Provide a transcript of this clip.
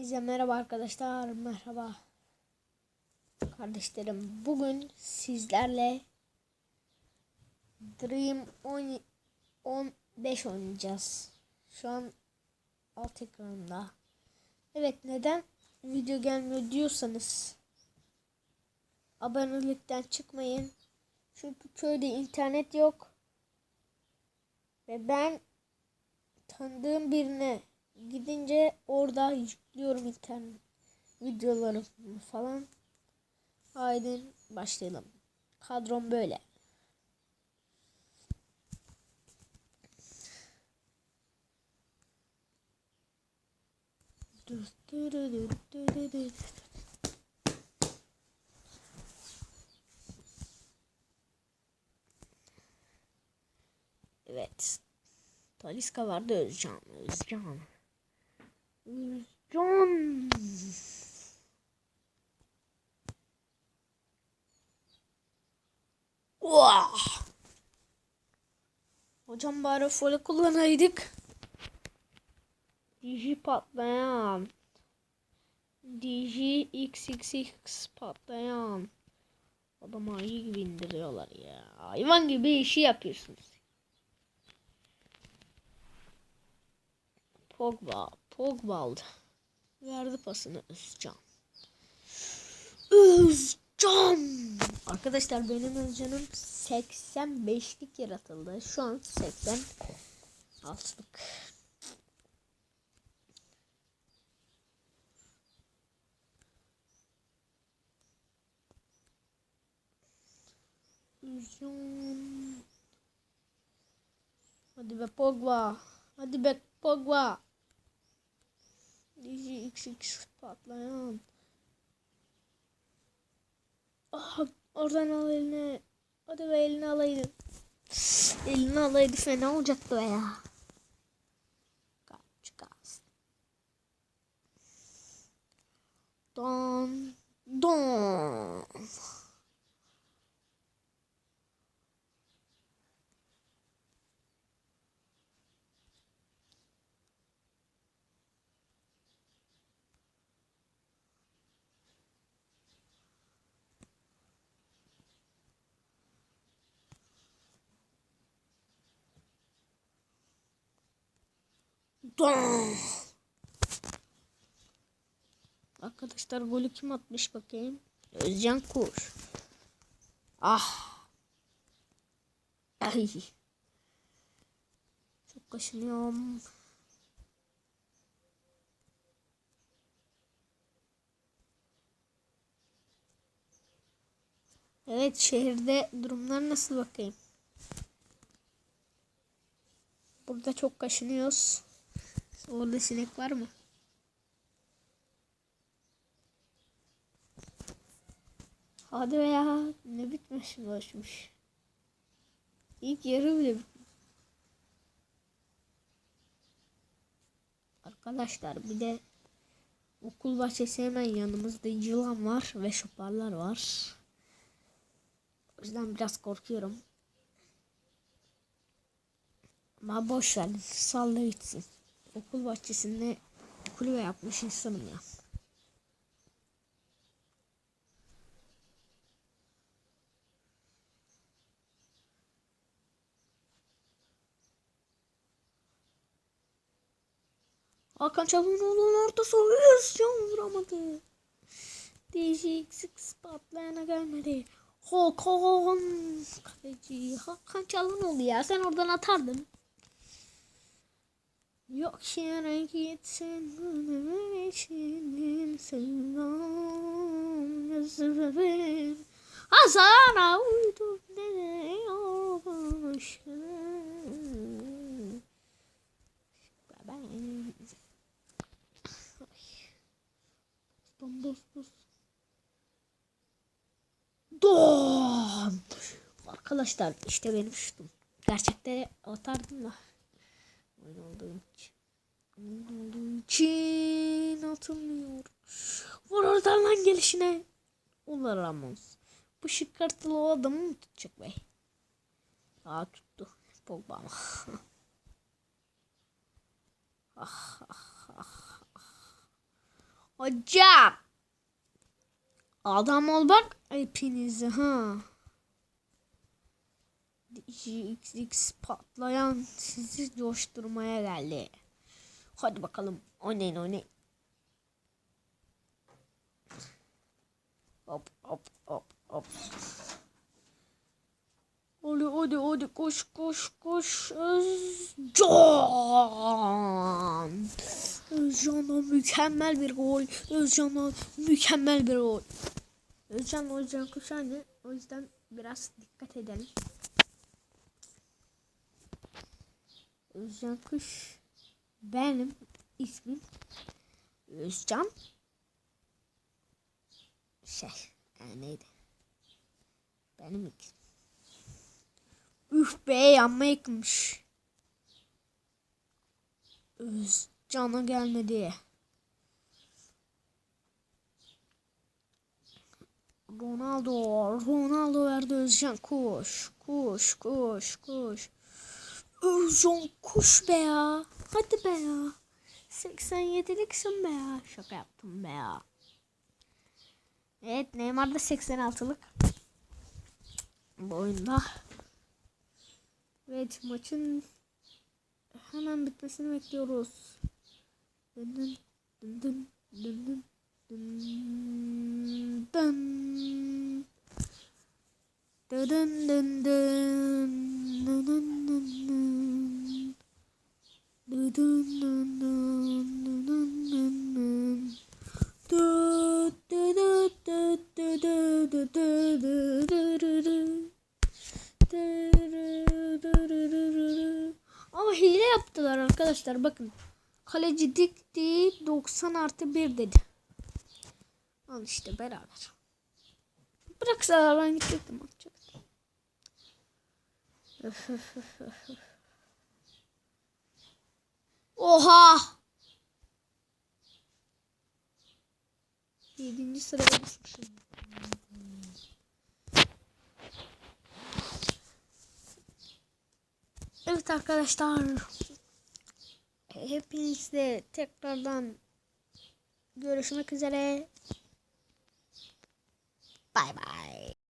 Hepinize merhaba arkadaşlar. Merhaba. Kardeşlerim. Bugün sizlerle Dream 10 15 oynayacağız. Şu an alt ekranında. Evet neden video gelmiyor diyorsanız abonelikten çıkmayın. Çünkü köyde internet yok. Ve ben tanıdığım birine gidince orada yüklüyorum internet videolarımı falan. Haydi başlayalım. Kadrom böyle. Evet. Taliska vardı Özcan. Özcan. Özcan. Vah. Hocam bari fole kullanaydık. Digi patlayan. Digi XXX patlayan. Adamı ayı gibi indiriyorlar ya. Hayvan gibi işi yapıyorsunuz. Pogba. Pogba aldı. Verdi pasını Özcan. Özcan. Arkadaşlar benim Özcan'ım 85'lik yaratıldı. Şu an 86'lık. Özcan. Hadi be Pogba. Hadi be Pogba. Digi XX patlayan. Ah, oradan al eline. Hadi be elini alaydın. Elini alaydı fena olacaktı be ya. Kaç gaz. Don. Don. Don. Arkadaşlar golü kim atmış bakayım. Özcan Kur. Ah. Ay. Çok kaşınıyorum. Evet şehirde durumlar nasıl bakayım. Burada çok kaşınıyoruz. Orada sinek var mı? Hadi be ya. Ne bitmiş başmış. İlk yarı bile. Arkadaşlar bir de okul bahçesi hemen yanımızda yılan var ve şoparlar var. O yüzden biraz korkuyorum. Ama boş ver. Salla gitsin. Okul bahçesinde kulübe yapmış insanım ya. Hakan Çalhanoğlu'nun ortası Özcan vuramadı. Değişik sık patlayana gelmedi. Hakan kaleci Hakan Çalhanoğlu ya sen oradan atardın. Yok yere gitsin benim için sevdam yazılır. Hazara uydum ne olmuş. Ben bom. Don. Arkadaşlar işte benim şutum. Gerçekte atardım da. Oyun olduğum için. Oyun olduğu için atılmıyor. Vur oradan lan gelişine. Ulan Ramos. Bu şıkırtılı o adamı mı tutacak be? Aa tuttu. Pogba ama. ah, ah, ah, ah. Hocam. Adam ol bak hepinizi ha. XX patlayan sizi coşturmaya geldi. Hadi bakalım oynayın oynayın. Hop hop hop hop. Hadi hadi hadi koş koş koş. Özcan. Özcan'dan mükemmel bir gol. Özcan'dan mükemmel bir gol. Özcan Özcan kuş aynı. O yüzden biraz dikkat edelim. Özcan kuş benim ismim Özcan şey e, neydi? Benim ismim. Üf be yanma yıkmış. Özcan'a gelmedi. Ronaldo, Ronaldo verdi Özcan koş, koş, koş, koş. Özcan koş be ya. Hadi be ya. 87'liksin be ya. Şaka yaptım be ya. Evet Neymar da 86'lık. Bu oyunda. Evet maçın hemen bitmesini bekliyoruz. Dın dın dın dın. Dın dın dın dın dın dın dın yaptılar arkadaşlar bakın. Kaleci dikti 90 artı 1 dedi. Al işte beraber. Bıraksalar ben gidecektim öf. Oha! Yedinci sıraya düşmüşüm. Arkadaşlar. Hepinizle tekrardan görüşmek üzere.